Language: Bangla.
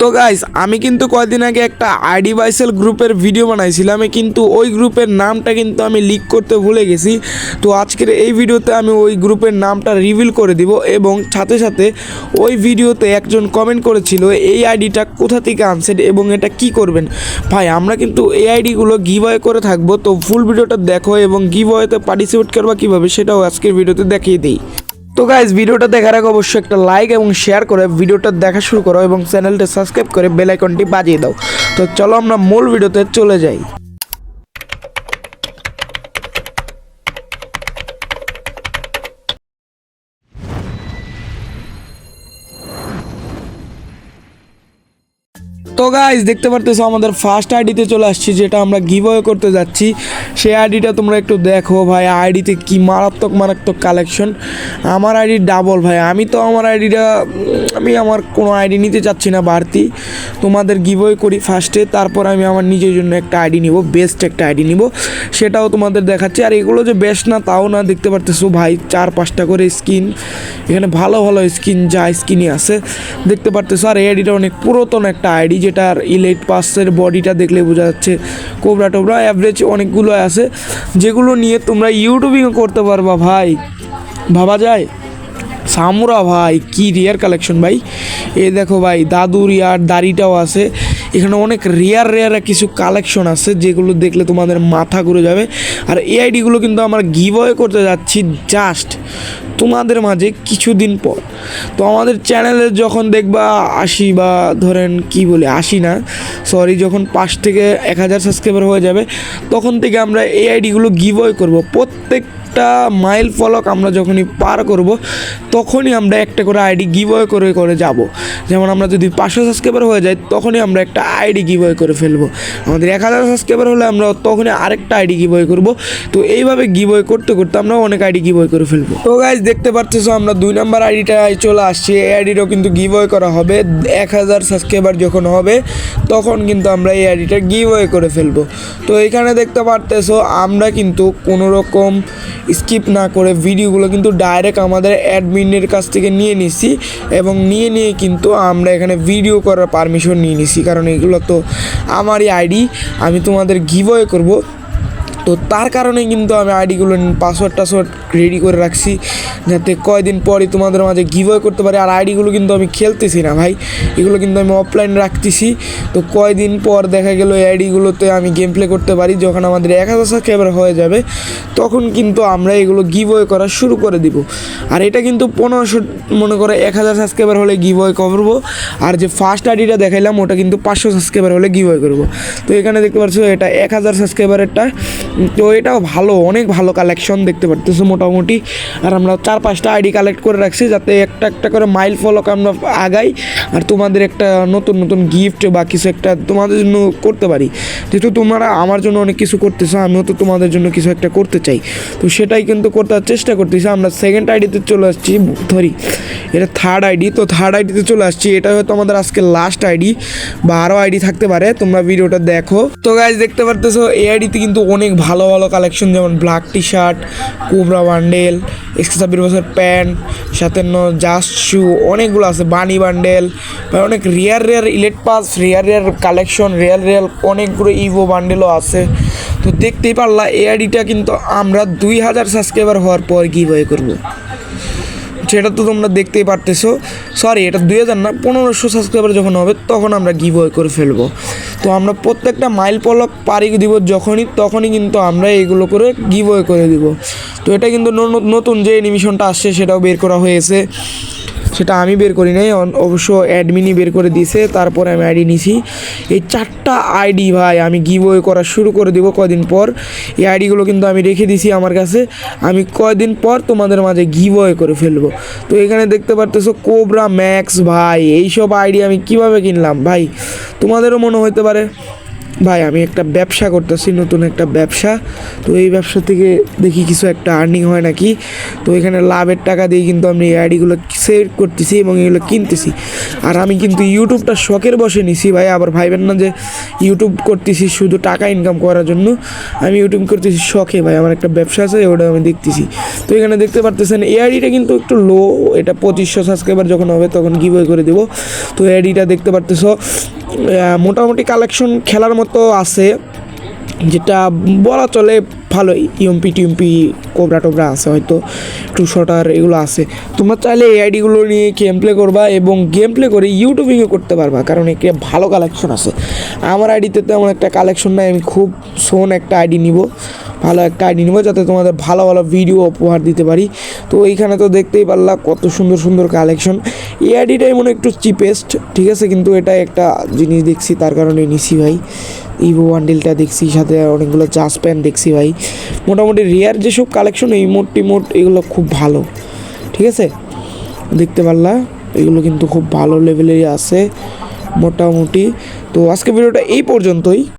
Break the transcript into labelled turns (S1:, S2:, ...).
S1: তো গাইস আমি কিন্তু কয়েকদিন আগে একটা আইডি বাইসেল গ্রুপের ভিডিও বানাইছিলাম কিন্তু ওই গ্রুপের নামটা কিন্তু আমি লিক করতে ভুলে গেছি। তো আজকের এই ভিডিওতে আমি ওই গ্রুপের নামটা রিভিল করে দিব এবং সাথে সাথে ওই ভিডিওতে একজন কমেন্ট করেছিল, এই আইডিটা কোথা থেকে আনছেন এবং এটা কি করবেন? ভাই, আমরা কিন্তু এই আইডিগুলো গিভওয়ে করে থাকব, তো ফুল ভিডিওটা দেখো এবং গিভওয়েতে পার্টিসিপেট করবা কীভাবে সেটাও আজকের ভিডিওতে দেখিয়ে দিই। তো গাইজ ভিডিওটা দেখার আগে অবশ্যই একটা লাইক এবং শেয়ার করে ভিডিওটা দেখা শুরু করো এবং চ্যানেলটা সাবস্ক্রাইব করে বেল আইকনটি বাজিয়ে দাও। তো চলো আমরা মূল ভিডিওতে চলে যাই। তো গাইজ দেখতে পারতেছো আমাদের ফার্স্ট আইডিতে চলে আসছি, যেটা আমরা গিভওয়ে করতে যাচ্ছি। সেই আইডিটা তোমরা একটু দেখো ভাই আইডিতে কি মারাত্মক মারাত্মক কালেকশন আমার আইডি ডাবল ভাই, আমি তো আমার আইডিটা আমি আমার কোনো আইডি নিতে চাচ্ছি না, বাড়তি। তোমাদের গিভওয়ে করি ফার্স্টে তারপর আমি আমার নিজের জন্য একটা আইডি নিব বেস্ট একটা আইডি নিব। সেটাও তোমাদের দেখাচ্ছি। আর এগুলো যে বেস্ট না, তাও না, দেখতে পারতেছো ভাই, চার পাঁচটা করে স্কিন এখানে ভালো ভালো স্কিন যা স্কিনই আছে, দেখতে পারতেছো। আর এই আইডিটা অনেক পুরাতন একটা আইডি যেটার ইলেট পাসের বডিটা দেখলে বোঝা যাচ্ছে। কোবরা টোবরা অ্যাভারেজ অনেকগুলো আছে। যেগুলো নিয়ে তোমরা ইউটিউবিংও করতে পারবা ভাই। ভাবা যায়? সামুরা ভাই, কি রিয়ার কালেকশন ভাই। এ দেখো ভাই, দাদুর ইয়ার দাড়িটাও আছে। এখানে অনেক রেয়ার রেয়ার কিছু কালেকশন আছে, যেগুলো দেখলে তোমাদের মাথা ঘুরে যাবে। আর এই আইডিগুলো কিন্তু আমরা গিভওয়ে করতে যাচ্ছি জাস্ট তোমাদের মাঝে কিছুদিন পর। তো আমাদের চ্যানেলে যখন দেখবা আশি বা ধরেন কি বলে, আশি না সরি যখন পাঁচ থেকে এক হাজার সাবস্ক্রাইবার হয়ে যাবে, তখন থেকে আমরা এই আইডিগুলো গিভওয়ে করব। প্রত্যেক একটা মাইল ফলক আমরা যখনই পার করব, তখনই আমরা একটা করে আইডি গিভওয়ে করে করে যাব। যেমন আমরা যদি পাঁচশো সাবস্ক্রাইবার হয়ে যাই, তখনই আমরা একটা আইডি গিভওয়ে করে ফেলব। আমাদের এক হাজার সাবস্ক্রাইবার হলে আমরা তখনই আরেকটা আইডি গিভওয়ে করব। তো এইভাবে গিভওয়ে করতে করতে আমরা অনেক আইডি গিভওয়ে করে ফেলব। তো গাইজ দেখতে পারতেছো আমরা দুই নাম্বার আইডিটায় চলে আসছি। এই আইডিটাও কিন্তু গিভওয়ে করা হবে। এক হাজার সাবস্ক্রাইবার যখন হবে, তখন কিন্তু আমরা এই আইডিটা গিভওয়ে করে ফেলব। তো এখানে দেখতে পারতেছো, আমরা কিন্তু কোনো রকম স্কিপ না করে ভিডিওগুলো কিন্তু ডাইরেক্ট আমাদের অ্যাডমিনের কাছ থেকে নিয়ে নিছি এবং নিয়ে নিয়ে কিন্তু আমরা এখানে ভিডিও করার পারমিশন নিয়ে নিছি। কারণ এগুলো তো আমারই আইডি আমি তোমাদের গিভওয়ে করব। তো তার কারণে কিন্তু আমি আইডিগুলো পাসওয়ার্ড টাসওয়ার্ড রেডি করে রাখছি, যাতে কয়দিন পরই তোমাদের মাঝে গিভওয়ে করতে পারি। আর আইডিগুলো কিন্তু আমি খেলতেছি না ভাই, এগুলো কিন্তু আমি অফলাইন রাখতেছি। তো কয়দিন পর দেখা গেল এই আইডিগুলোতে আমি গেম প্লে করতে পারি, যখন আমাদের এক হাজার সাবস্ক্রাইবার হয়ে যাবে, তখন কিন্তু আমরা এগুলো গিভওয়ে করা শুরু করে দিব। আর এটা কিন্তু পনেরোশো, মনে করে এক হাজার সাবস্ক্রাইবার হলে গিভওয়ে করব, আর যে ফার্স্ট আইডিটা দেখাইলাম, ওটা কিন্তু পাঁচশো সাবস্ক্রাইবার হলে গিভওয়ে করব। তো এখানে দেখতে পাচ্ছ, এটা এক হাজার সাবস্ক্রাইবারেরটা তো এটাও ভালো, অনেক ভালো কালেকশন দেখতে পারতেছো মোটামুটি। আর আমরা চার পাঁচটা আইডি কালেক্ট করে রাখছি যাতে একটা একটা করে মাইল ফলক আমরা আগাই আর তোমাদের একটা নতুন নতুন গিফট বা কিছু একটা তোমাদের জন্য করতে পারি। যেহেতু তোমরা আমার জন্য অনেক কিছু করতেছো, আমিও তো তোমাদের জন্য কিছু একটা করতে চাই। তো সেটাই কিন্তু করতে চেষ্টা করতেছি। আমরা সেকেন্ড আইডিতে চলে আসছি ধরি এটা থার্ড আইডি তো থার্ড আইডিতে চলে আসছি। এটা হয়তো আমাদের আজকে লাস্ট আইডি বা আরও আইডি থাকতে পারে, তোমরা ভিডিওটা দেখো। তো গাইজ দেখতে পারতেছো, এই আইডিতে কিন্তু অনেক ভালো ভালো কালেকশন যেমন black T shirt cobra bundle একশো ছাব্বিশ বছর প্যান্ট সাথে জাস্ট শু অনেকগুলো আছে বানি বান্ডেল অনেক rare rare elite pass rare rare collection rare rare অনেকগুলো ইভো বান্ডেলও আছে। তো দেখতেই পারলা এআইডিটা আইডিটা কিন্তু আমরা দুই হাজার সাবস্ক্রাইবার হওয়ার পর গিভওয়ে করব। সেটা তো তোমরা দেখতেই পারতেছো। সরি এটা দুই হাজার না, পনেরোশো সাবস্ক্রাইবার যখন হবে, তখন আমরা গিভ ওয়ে করে ফেলব। তো আমরা প্রত্যেকটা মাইল পলক পারি দিব যখনই, তখনই কিন্তু আমরা এইগুলো করে গিভ ওয়ে করে দিব। তো এটা কিন্তু নতুন যে অ্যানিমেশনটা আসছে, সেটাও বের করা হয়েছে। সেটা আমি বের করি নাই অবশ্য অ্যাডমিনই বের করে দিয়েছে তারপরে আমি আইডি নিছি। এই চারটা আইডি ভাই, আমি গিভওয়ে করা শুরু করে দেবো কয়দিন পর। এই আইডিগুলো কিন্তু আমি রেখে দিছি আমার কাছে। আমি কয়দিন পর তোমাদের মাঝে গিভওয়ে করে ফেলব। তো এখানে দেখতে পারতেছো কোবরা ম্যাক্স ভাই, এইসব আইডি আমি কীভাবে কিনলাম? ভাই, তোমাদেরও মনে হতে পারে ভাই, আমি একটা ব্যবসা করতেছি, নতুন একটা ব্যবসা। তো এই ব্যবসা থেকে দেখি কিছু একটা আর্নিং হয় নাকি। তো এখানে লাভের টাকা দিয়ে কিন্তু আমি এই আইডিগুলো সেল করতেছি এবং এগুলো কিনতেছি। আর আমি কিন্তু ইউটিউবটা শখের বসে নিছি ভাই, আবার ভাইবেন না যে ইউটিউব করতেছি শুধু টাকা ইনকাম করার জন্য। আমি ইউটিউব করতেছি শখে ভাই, আমার একটা ব্যবসা আছে, ওটা আমি দেখতেছি। তো এখানে দেখতে পারতেছেন, এই আইডিটা কিন্তু একটু লো এটা পঁচিশশো সাবস্ক্রাইবার যখন হবে তখন গিভওয়ে করে দেবো। তো আইডিটা দেখতে পারতেছো মোটামুটি কালেকশন খেলার মতো আছে, যেটা বলা চলে ভালোই ইউএমপি টিএমপি কোবরা টোবরা আছে হয়তো, টু শটার এগুলো আছে। তোমরা চাইলে এই আইডিগুলো নিয়ে গেম প্লে করবা এবং গেম প্লে করে ইউটিউবিংও করতে পারবা, কারণ একে ভালো কালেকশন আছে। আমার আইডিতে তেমন একটা কালেকশন নাই, আমি খুব সোন একটা আইডি নিব। ভালো একটা আইডি নিব যাতে তোমাদের ভালো ভালো ভিডিও উপহার দিতে পারি। তো এইখানে তো দেখতেই পারলা কত সুন্দর সুন্দর কালেকশন এই আইডিটাই মনে একটু চিপেস্ট ঠিক আছে? কিন্তু এটা একটা জিনিস দেখছি, তার কারণে নিছি ভাই। ইভো বান্ডিলটা দেখছি, সাথে অনেকগুলো চাষ প্যান্ট দেখছি ভাই। মোটামুটি রেয়ার যেসব কালেকশন এই মোট টিমোট এগুলো খুব ভালো, ঠিক আছে? দেখতে পারলা, এগুলো কিন্তু খুব ভালো লেভেলেরই আছে, মোটামুটি। তো আজকে ভিডিওটা এই পর্যন্তই।